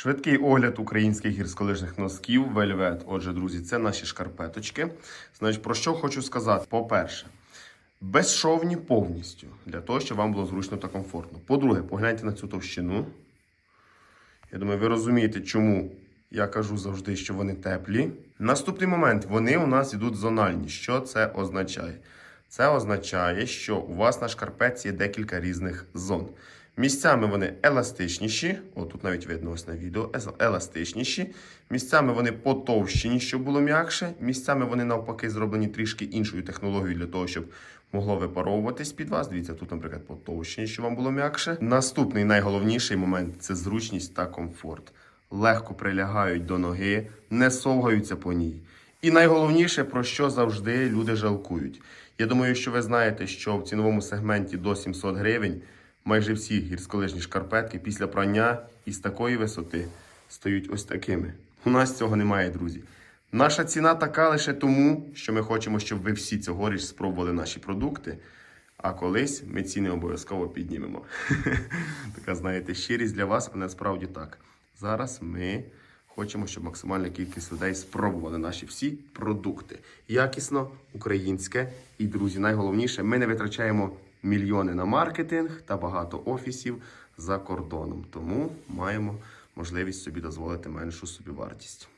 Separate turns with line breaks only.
Швидкий огляд українських гірськолижних носків Вельвет. Отже, друзі, це наші шкарпеточки. Значить, про що хочу сказати? По-перше, безшовні повністю для того, щоб вам було зручно та комфортно. По-друге, погляньте на цю товщину. Я думаю, ви розумієте, чому я кажу завжди, що вони теплі. Наступний момент вони у нас йдуть зональні. Що це означає? Це означає, що у вас на шкарпетці є декілька різних зон. Місцями вони еластичніші, о, тут навіть видно ось на відео, ес- еластичніші. Місцями вони потовщені, щоб було м'якше. Місцями вони навпаки зроблені трішки іншою технологією для того, щоб могло випаровуватись під вас. Дивіться, тут, наприклад, потовщені, щоб вам було м'якше. Наступний найголовніший момент це зручність та комфорт. Легко прилягають до ноги, не совгаються по ній. І найголовніше, про що завжди люди жалкують. Я думаю, що ви знаєте, що в ціновому сегменті до 700 гривень майже всі гірськолижні шкарпетки після прання із такої висоти стають ось такими. У нас цього немає, друзі. Наша ціна така лише тому, що ми хочемо, щоб ви всі цьогоріч спробували наші продукти. А колись ми ціни обов'язково піднімемо. така, знаєте, щирість для вас, а насправді так. Зараз ми хочемо, щоб максимальна кількість людей спробували наші всі продукти. Якісно, українське. І, друзі, найголовніше, ми не витрачаємо мільйони на маркетинг та багато офісів за кордоном. Тому маємо можливість собі дозволити меншу собівартість.